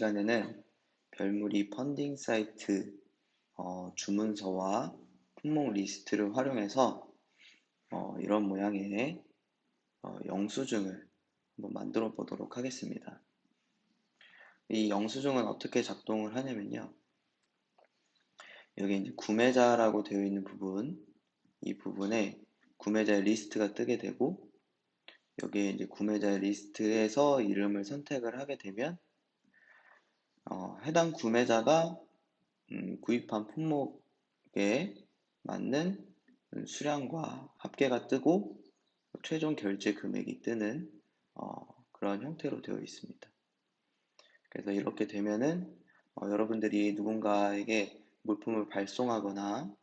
시간에는 별무리 펀딩 사이트 어, 주문서와 품목 리스트를 활용해서 어, 이런 모양의 어, 영수증을 한번 만들어 보도록 하겠습니다. 이 영수증은 어떻게 작동을 하냐면요. 여기 이제 구매자라고 되어 있는 부분, 이 부분에 구매자의 리스트가 뜨게 되고, 여기에 이제 구매자의 리스트에서 이름을 선택을 하게 되면, 어, 해당 구매자가 음, 구입한 품목에 맞는 수량과 합계가 뜨고 최종 결제 금액이 뜨는 어, 그런 형태로 되어 있습니다. 그래서 이렇게 되면은 어, 여러분들이 누군가에게 물품을 발송하거나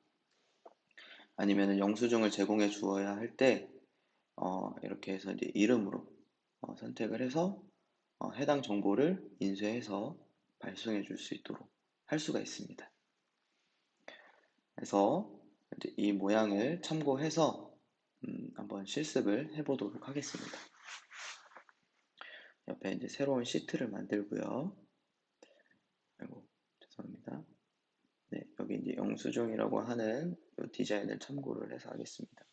아니면 영수증을 제공해 주어야 할때 어, 이렇게 해서 이제 이름으로 어, 선택을 해서 어, 해당 정보를 인쇄해서 발송해 줄 수 있도록 할 수가 있습니다. 그래서 이 모양을 참고해서 음, 한번 실습을 해보도록 하겠습니다. 옆에 이제 새로운 시트를 만들고요. 아이고, 죄송합니다. 네, 여기 이제 영수증이라고 하는 이 디자인을 참고를 해서 하겠습니다.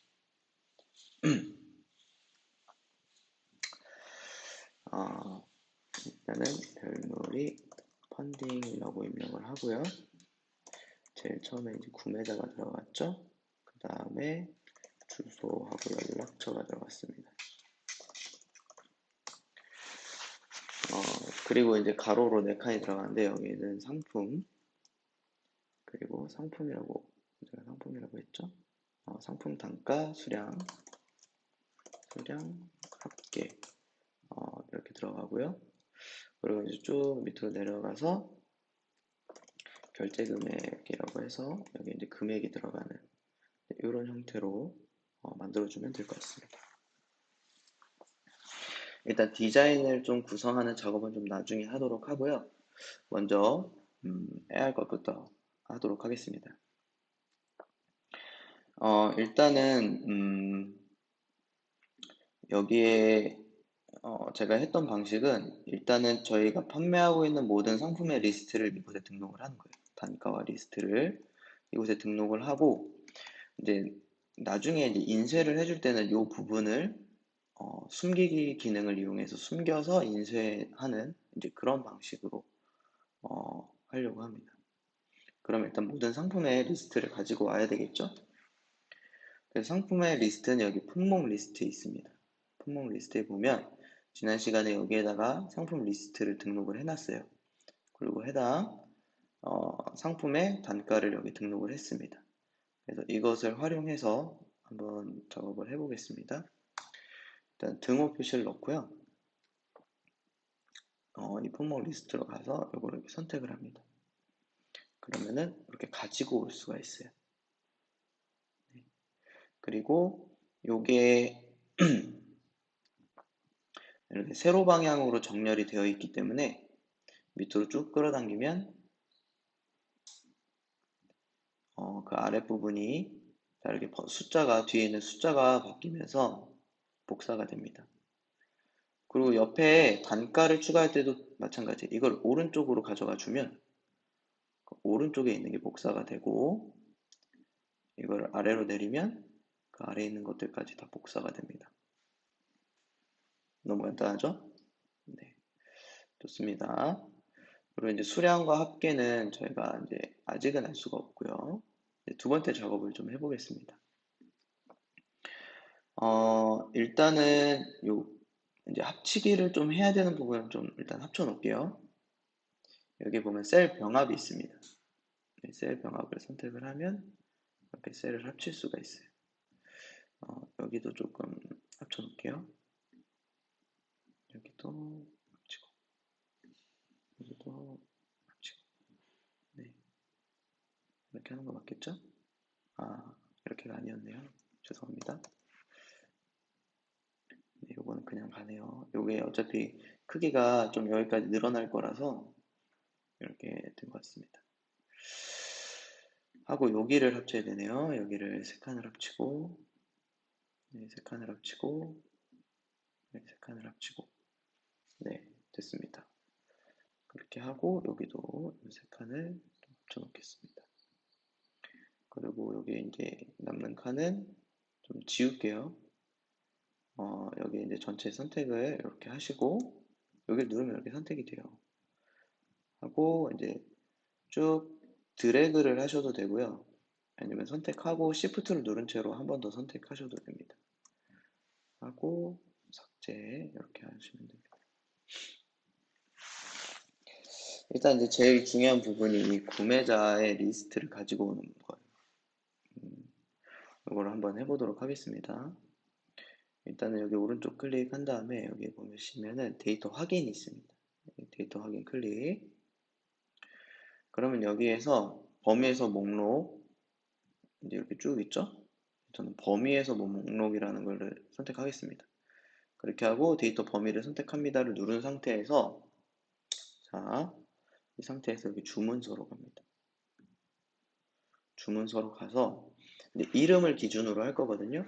어, 일단은 별놀이 펀딩이라고 입력을 하고요. 제일 처음에 이제 구매자가 들어갔죠. 그 다음에 주소하고 연락처가 들어갔습니다. 어, 그리고 이제 가로로 네 칸이 들어가는데 여기는 상품 그리고 상품이라고 제가 상품이라고 했죠. 어, 상품 단가 수량 수량 합계 어, 이렇게 들어가고요. 그리고 이제 쭉 밑으로 내려가서 결제 금액이라고 해서 여기 이제 금액이 들어가는 이런 형태로 어, 만들어주면 될 것 같습니다. 일단 디자인을 좀 구성하는 작업은 좀 나중에 하도록 하고요. 먼저 음, 해야 할 것부터 하도록 하겠습니다. 어, 일단은 음, 여기에 어, 제가 했던 방식은 일단은 저희가 판매하고 있는 모든 상품의 리스트를 이곳에 등록을 하는 거예요. 단가와 리스트를 이곳에 등록을 하고 이제 나중에 이제 인쇄를 해줄 때는 이 부분을 어, 숨기기 기능을 이용해서 숨겨서 인쇄하는 이제 그런 방식으로 어, 하려고 합니다. 그럼 일단 모든 상품의 리스트를 가지고 와야 되겠죠? 그래서 상품의 리스트는 여기 품목 리스트에 있습니다. 품목 리스트에 보면 지난 시간에 여기에다가 상품 리스트를 등록을 해놨어요. 그리고 해당 어, 상품의 단가를 여기 등록을 했습니다. 그래서 이것을 활용해서 한번 작업을 해보겠습니다. 일단 등호 표시를 넣고요. 어, 이 품목 리스트로 가서 이거를 이렇게 선택을 합니다. 그러면은 이렇게 가지고 올 수가 있어요. 네. 그리고 요게 이렇게 세로 방향으로 정렬이 되어 있기 때문에 밑으로 쭉 끌어당기면 어, 그 아랫부분이 이렇게 숫자가 뒤에 있는 숫자가 바뀌면서 복사가 됩니다. 그리고 옆에 단가를 추가할 때도 마찬가지. 이걸 오른쪽으로 가져가 주면 그 오른쪽에 있는 게 복사가 되고 이걸 아래로 내리면 그 아래에 있는 것들까지 다 복사가 됩니다. 너무 간단하죠? 네. 좋습니다. 그리고 이제 수량과 합계는 저희가 이제 아직은 알 수가 없고요. 두 번째 작업을 좀 해보겠습니다. 어, 일단은 요 이제 합치기를 좀 해야 되는 부분을 좀 일단 합쳐 놓을게요. 여기 보면 셀 병합이 있습니다. 네, 셀 병합을 선택을 하면 이렇게 셀을 합칠 수가 있어요. 어, 여기도 조금 합쳐 놓을게요. 여기도 합치고 여기도 합치고 네 이렇게 하는 거 맞겠죠? 아 이렇게가 아니었네요. 죄송합니다. 네, 요거는 그냥 가네요. 요게 어차피 크기가 좀 여기까지 늘어날 거라서 이렇게 된 것 같습니다. 하고 여기를 합쳐야 되네요. 여기를 세 칸을 합치고 네, 세 칸을 합치고 네, 세 칸을 합치고 네, 됐습니다. 그렇게 하고 여기도 세 칸을 붙여 놓겠습니다. 그리고 여기 이제 남는 칸은 좀 지울게요. 어, 여기 이제 전체 선택을 이렇게 하시고 여기를 누르면 이렇게 선택이 돼요. 하고 이제 쭉 드래그를 하셔도 되고요. 아니면 선택하고 Shift를 누른 채로 한 번 더 선택하셔도 됩니다. 하고 삭제 이렇게 하시면 됩니다. 일단 이제 제일 중요한 부분이 이 구매자의 리스트를 가지고 오는 거예요. 음, 이걸 한번 해보도록 하겠습니다. 일단은 여기 오른쪽 클릭한 다음에 여기 보시면은 데이터 확인이 있습니다. 데이터 확인 클릭. 그러면 여기에서 범위에서 목록 이제 이렇게 쭉 있죠? 저는 범위에서 목록이라는 것을 선택하겠습니다. 그렇게 하고 데이터 범위를 선택합니다를 누른 상태에서 자, 이 상태에서 여기 주문서로 갑니다. 주문서로 가서 이름을 기준으로 할 거거든요.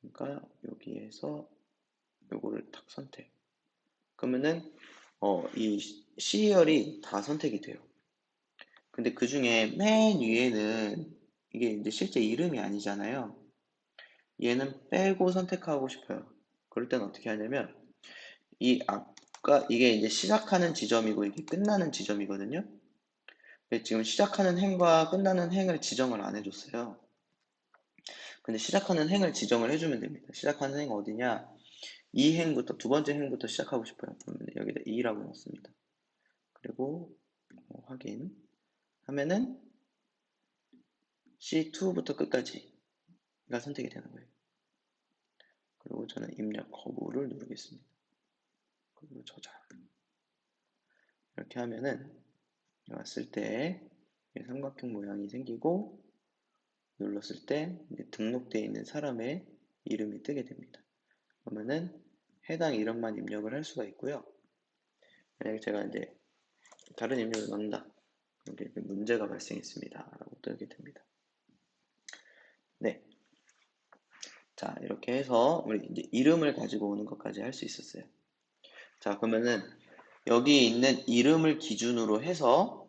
그러니까 여기에서 요거를 딱 선택. 그러면은 어, 이 시리얼이 다 선택이 돼요. 근데 그 중에 맨 위에는 이게 이제 실제 이름이 아니잖아요. 얘는 빼고 선택하고 싶어요. 그럴 땐 어떻게 하냐면 이 아까 이게 이제 시작하는 지점이고 이게 끝나는 지점이거든요. 지금 시작하는 행과 끝나는 행을 지정을 안 해줬어요. 근데 시작하는 행을 지정을 해주면 됩니다. 시작하는 행 어디냐? 이 행부터 두 번째 행부터 시작하고 싶어요. 그러면 여기다 2라고 넣습니다. 그리고 어, 확인 하면은 C2부터 끝까지가 선택이 되는 거예요. 그리고 저는 입력 거부를 누르겠습니다. 그리고 저장. 이렇게 하면은 왔을 때 삼각형 모양이 생기고 눌렀을 때 등록되어 있는 사람의 이름이 뜨게 됩니다. 그러면은 해당 이름만 입력을 할 수가 있고요. 만약에 제가 이제 다른 입력을 넣는다. 이렇게 문제가 발생했습니다. 라고 뜨게 됩니다. 네. 자, 이렇게 해서 우리 이름을 가지고 오는 것까지 할 수 있었어요. 자, 그러면은 여기 있는 이름을 기준으로 해서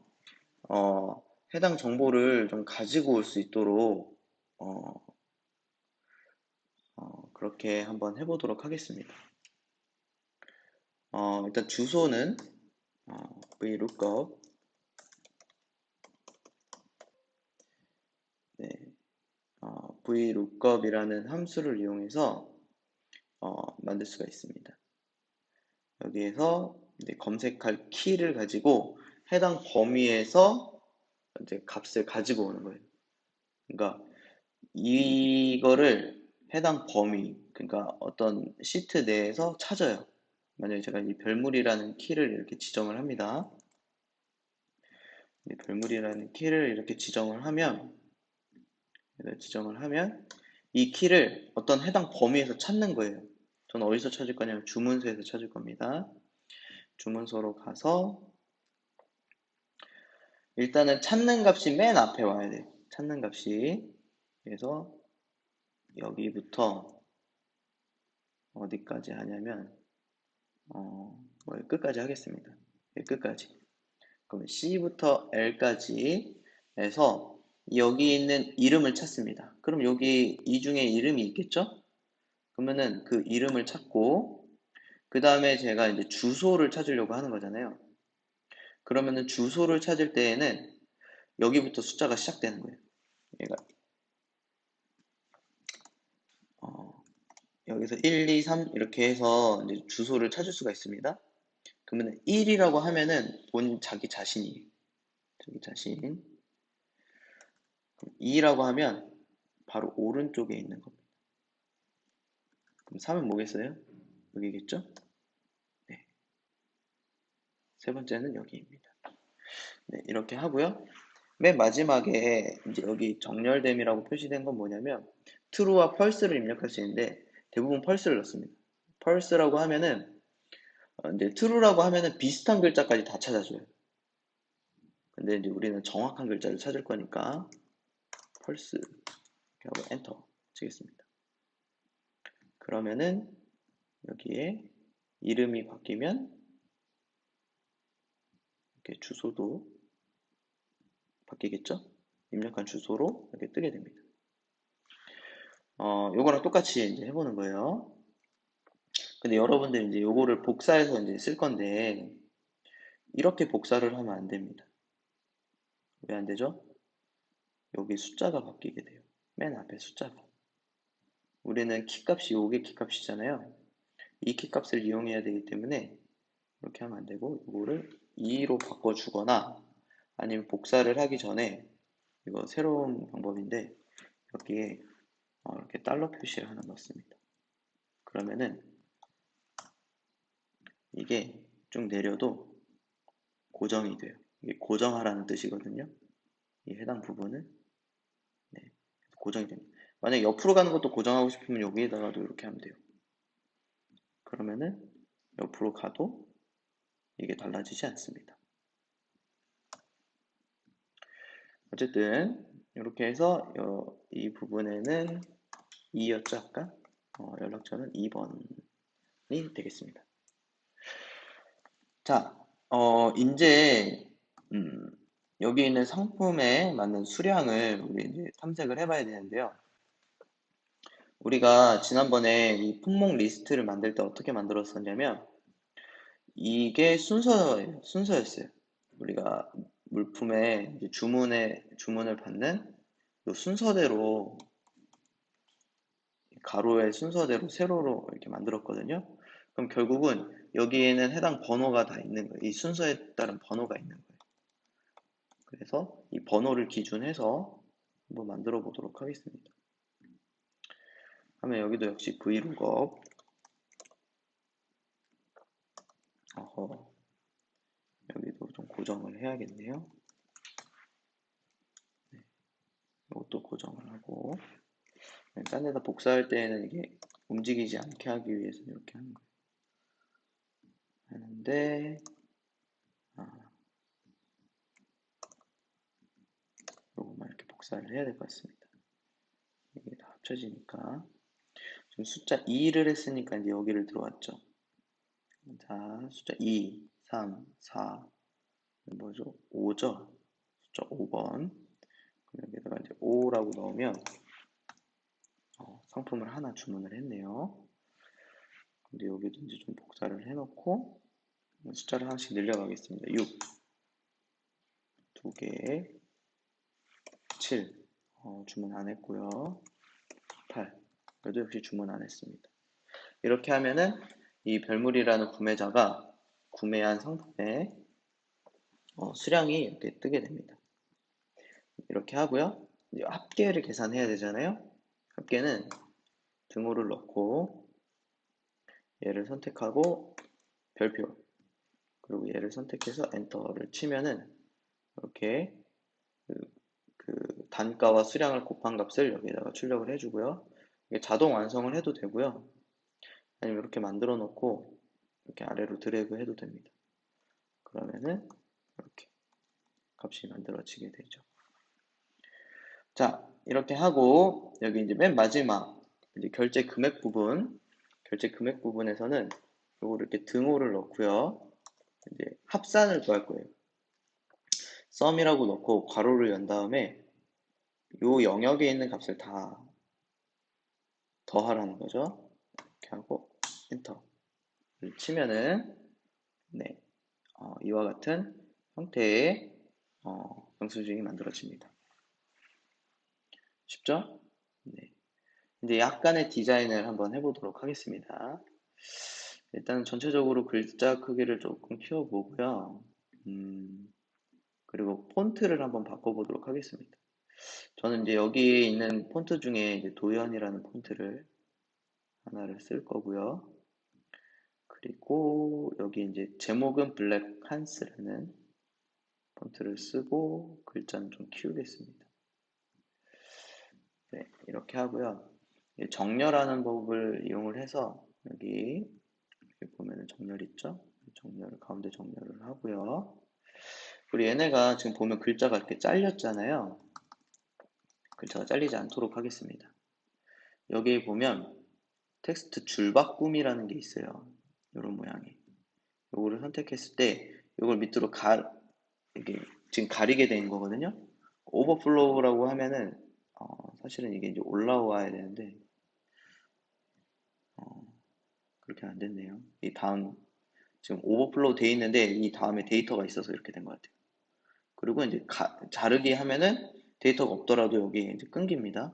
어, 해당 정보를 좀 가지고 올 수 있도록 어, 어, 그렇게 한번 해보도록 하겠습니다. 어, 일단 주소는 어, vlookup 네, 어, vlookup이라는 함수를 이용해서 어, 만들 수가 있습니다. 여기에서 검색할 키를 가지고 해당 범위에서 이제 값을 가지고 오는 거예요. 그러니까 이거를 해당 범위, 그러니까 어떤 시트 내에서 찾아요. 만약에 제가 이 별물이라는 키를 이렇게 지정을 합니다. 별물이라는 키를 이렇게 지정을 하면 지정을 하면 이 키를 어떤 해당 범위에서 찾는 거예요. 저는 어디서 찾을 거냐면 주문서에서 찾을 겁니다. 주문서로 가서 일단은 찾는 값이 맨 앞에 와야 돼요. 찾는 값이. 그래서 여기부터 어디까지 하냐면 어, 뭐 끝까지 하겠습니다. 끝까지. 그럼 C부터 L까지 해서 여기 있는 이름을 찾습니다. 그럼 여기 이 중에 이름이 있겠죠? 그러면은 그 이름을 찾고 그 다음에 제가 이제 주소를 찾으려고 하는 거잖아요. 그러면은 주소를 찾을 때에는 여기부터 숫자가 시작되는 거예요. 얘가 어, 여기서 1, 2, 3 이렇게 해서 이제 주소를 찾을 수가 있습니다. 그러면 1이라고 하면은 본 자기 자신이 자기 자신 2라고 하면 바로 오른쪽에 있는 겁니다. 그럼 3은 뭐겠어요? 여기겠죠? 세 번째는 여기입니다. 네, 이렇게 하고요. 맨 마지막에 이제 여기 정렬됨이라고 표시된 건 뭐냐면 true와 false를 입력할 수 있는데 대부분 false를 넣습니다. false라고 하면은 어, 이제 true라고 하면은 비슷한 글자까지 다 찾아줘요. 근데 이제 우리는 정확한 글자를 찾을 거니까 false 이렇게 하고 엔터 치겠습니다. 그러면은 여기에 이름이 바뀌면 이렇게 주소도 바뀌겠죠? 입력한 주소로 이렇게 뜨게 됩니다. 어, 요거랑 똑같이 이제 해보는 거예요. 근데 여러분들 이제 요거를 복사해서 이제 쓸 건데, 이렇게 복사를 하면 안 됩니다. 왜 안 되죠? 여기 숫자가 바뀌게 돼요. 맨 앞에 숫자가. 우리는 키값이 요게 키값이잖아요. 이 키값을 이용해야 되기 때문에 이렇게 하면 안 되고 이거를 2로 바꿔주거나 아니면 복사를 하기 전에 이거 새로운 방법인데 여기에 어, 이렇게 달러 표시를 하나 넣습니다. 그러면은 이게 쭉 내려도 고정이 돼요. 이게 고정하라는 뜻이거든요. 이 해당 부분은 네, 고정이 됩니다. 만약 옆으로 가는 것도 고정하고 싶으면 여기에다가도 이렇게 하면 돼요. 그러면은 옆으로 가도 이게 달라지지 않습니다. 어쨌든 이렇게 해서 이 부분에는 2였죠 아까? 어, 연락처는 2번이 되겠습니다. 자, 어, 이제 음, 여기 있는 상품에 맞는 수량을 우리 이제 탐색을 해봐야 되는데요. 우리가 지난번에 이 품목 리스트를 만들 때 어떻게 만들었었냐면 이게 순서예요. 순서였어요. 우리가 물품에 주문에 주문을 받는 순서대로 가로의 순서대로 세로로 이렇게 만들었거든요. 그럼 결국은 여기에는 해당 번호가 다 있는 거예요. 이 순서에 따른 번호가 있는 거예요. 그래서 이 번호를 기준해서 한번 만들어 보도록 하겠습니다. 하면 여기도 역시 vlookup 어허 여기도 좀 고정을 해야겠네요. 네. 이것도 고정을 하고 딴 데다 복사할 때는 이게 움직이지 않게 하기 위해서 이렇게 하는 거예요. 하는데 아, 요것만 이렇게 복사를 해야 될 것 같습니다. 이게 다 합쳐지니까 지금 숫자 2를 했으니까 이제 여기를 들어왔죠. 자, 숫자 2, 3, 4, 뭐죠? 5죠? 숫자 5번. 여기다가 이제 5라고 넣으면 어, 상품을 하나 주문을 했네요. 근데 여기도 이제 좀 복사를 해놓고 숫자를 하나씩 늘려가겠습니다. 6, 2개, 7, 어, 주문 안 했고요. 8, 그래도 역시 주문 안 했습니다. 이렇게 하면은 이 별물이라는 구매자가 구매한 상품의 어, 수량이 이렇게 뜨게 됩니다. 이렇게 하고요. 합계를 계산해야 되잖아요. 합계는 등호를 넣고 얘를 선택하고 별표 그리고 얘를 선택해서 엔터를 치면은 이렇게 그, 그 단가와 수량을 곱한 값을 여기다가 출력을 해주고요. 자동 완성을 해도 되고요. 아니면 이렇게 만들어 놓고 이렇게 아래로 드래그 해도 됩니다. 그러면은 이렇게 값이 만들어지게 되죠. 자, 이렇게 하고 여기 이제 맨 마지막 이제 결제 금액 부분, 결제 금액 부분에서는 요거를 이렇게 등호를 넣고요. 이제 합산을 구할 거예요. 썸이라고 넣고 괄호를 연 다음에 요 영역에 있는 값을 다 더하라는 거죠. 이렇게 하고 엔터 치면은 네 어, 이와 같은 형태의 어, 영수증이 만들어집니다. 쉽죠? 네. 이제 약간의 디자인을 한번 해보도록 하겠습니다. 일단 전체적으로 글자 크기를 조금 키워보고요. 음, 그리고 폰트를 한번 바꿔보도록 하겠습니다. 저는 이제 여기에 있는 폰트 중에 이제 도연이라는 폰트를 하나를 쓸 거고요. 그리고 여기 이제 제목은 블랙 한스라는 폰트를 쓰고 글자는 좀 키우겠습니다. 네, 이렇게 하고요. 정렬하는 법을 이용을 해서 여기, 여기 보면은 정렬 있죠? 정렬을 가운데 정렬을 하고요. 우리 얘네가 지금 보면 글자가 이렇게 잘렸잖아요. 글자가 잘리지 않도록 하겠습니다. 여기 보면 텍스트 줄바꿈이라는 게 있어요. 이런 모양이. 요거를 선택했을 때 이걸 밑으로 가, 이게 지금 가리게 된 거거든요. 오버플로우라고 하면은 어, 사실은 이게 이제 올라와야 되는데 어, 그렇게 안 됐네요. 이 다음 지금 오버플로우 돼 있는데 이 다음에 데이터가 있어서 이렇게 된 것 같아요. 그리고 이제 가, 자르기 하면은 데이터가 없더라도 여기 이제 끊깁니다.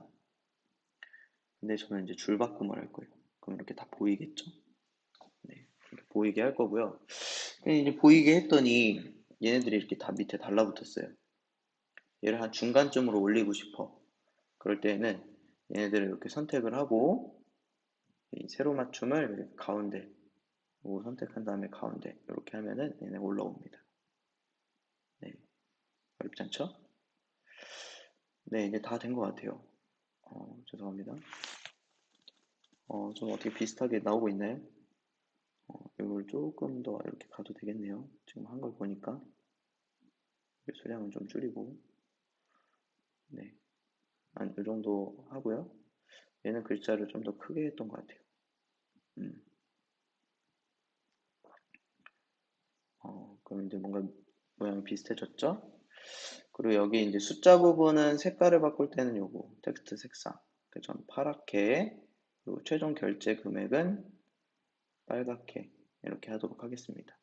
근데 저는 이제 줄 바꿈을 할 거예요. 그럼 이렇게 다 보이겠죠? 네, 이렇게 보이게 할 거고요. 이제 보이게 했더니 얘네들이 이렇게 다 밑에 달라붙었어요. 얘를 한 중간쯤으로 올리고 싶어. 그럴 때에는 얘네들을 이렇게 선택을 하고 이 세로 맞춤을 가운데 요 선택한 다음에 가운데 이렇게 하면은 얘네 올라옵니다. 네, 어렵지 않죠? 네, 이제 다 된 것 같아요. 어, 죄송합니다. 어, 좀 어떻게 비슷하게 나오고 있나요? 어, 이걸 조금 더 이렇게 가도 되겠네요. 지금 한 걸 보니까 수량은 좀 줄이고 네, 한 이 정도 하고요. 얘는 글자를 좀 더 크게 했던 것 같아요. 음. 어, 그럼 이제 뭔가 모양이 비슷해졌죠? 그리고 여기 이제 숫자 부분은 색깔을 바꿀 때는 요거 텍스트 색상 전 파랗게 그리고 최종 결제 금액은 빨갛게 이렇게 하도록 하겠습니다.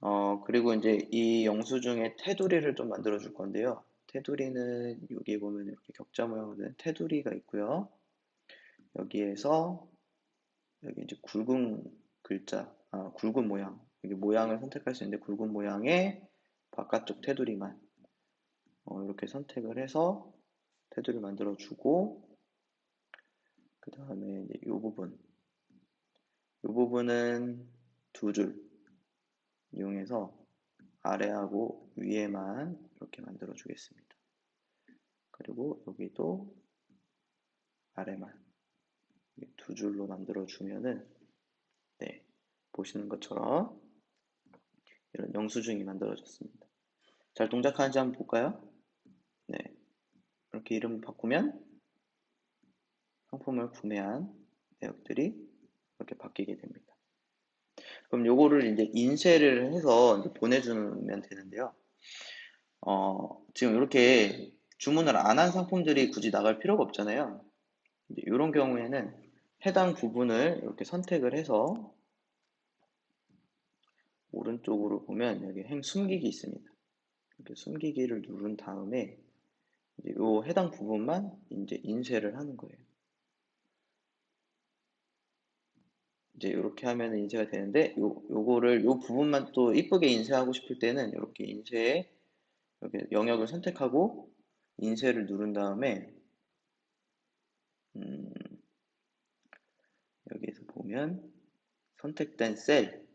어, 그리고 이제 이 영수증의 테두리를 좀 만들어 줄 건데요. 테두리는 여기 보면 이렇게 격자 모양으로 테두리가 있고요. 여기에서 여기 이제 굵은 글자, 아, 굵은 모양, 여기 모양을 선택할 수 있는데 굵은 모양의 바깥쪽 테두리만 어, 이렇게 선택을 해서 테두리 만들어 주고 그 다음에 이 부분 이 부분은 두 줄 이용해서 아래하고 위에만 이렇게 만들어 주겠습니다. 그리고 여기도 아래만 두 줄로 만들어 주면은 네 보시는 것처럼 이런 영수증이 만들어졌습니다. 잘 동작하는지 한번 볼까요? 네 이렇게 이름 바꾸면 상품을 구매한 내역들이 이렇게 바뀌게 됩니다. 그럼 요거를 이제 인쇄를 해서 이제 보내주면 되는데요. 어, 지금 이렇게 주문을 안 한 상품들이 굳이 나갈 필요가 없잖아요. 이런 경우에는 해당 부분을 이렇게 선택을 해서 오른쪽으로 보면 여기 행 숨기기 있습니다. 이렇게 숨기기를 누른 다음에 이제 요 해당 부분만 이제 인쇄를 하는 거예요. 이제 이렇게 하면 인쇄가 되는데 요, 요거를 요 부분만 또 이쁘게 인쇄하고 싶을 때는 이렇게 인쇄에 이렇게 영역을 선택하고 인쇄를 누른 다음에 음, 여기에서 보면 선택된 셀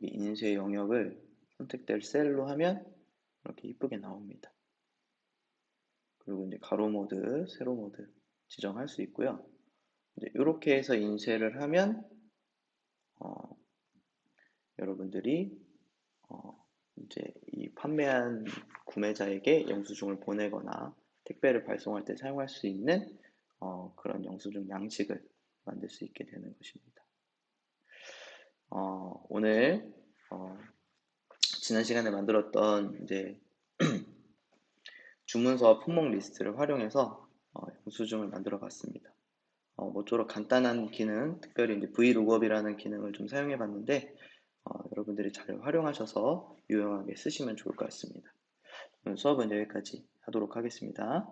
여기 인쇄 영역을 선택될 셀로 하면 이렇게 이쁘게 나옵니다. 그리고 이제 가로 모드, 세로 모드 지정할 수 있고요. 이렇게 해서 인쇄를 하면 어, 여러분들이 어, 이제 이 판매한 구매자에게 영수증을 보내거나 택배를 발송할 때 사용할 수 있는 어, 그런 영수증 양식을 만들 수 있게 되는 것입니다. 어, 오늘 어, 지난 시간에 만들었던 이제 주문서 품목 리스트를 활용해서 어, 영수증을 만들어 봤습니다. 어, 모쪼록 간단한 기능, 특별히 이제 브이로그업이라는 기능을 좀 사용해 봤는데 어, 여러분들이 잘 활용하셔서 유용하게 쓰시면 좋을 것 같습니다. 수업은 여기까지 하도록 하겠습니다.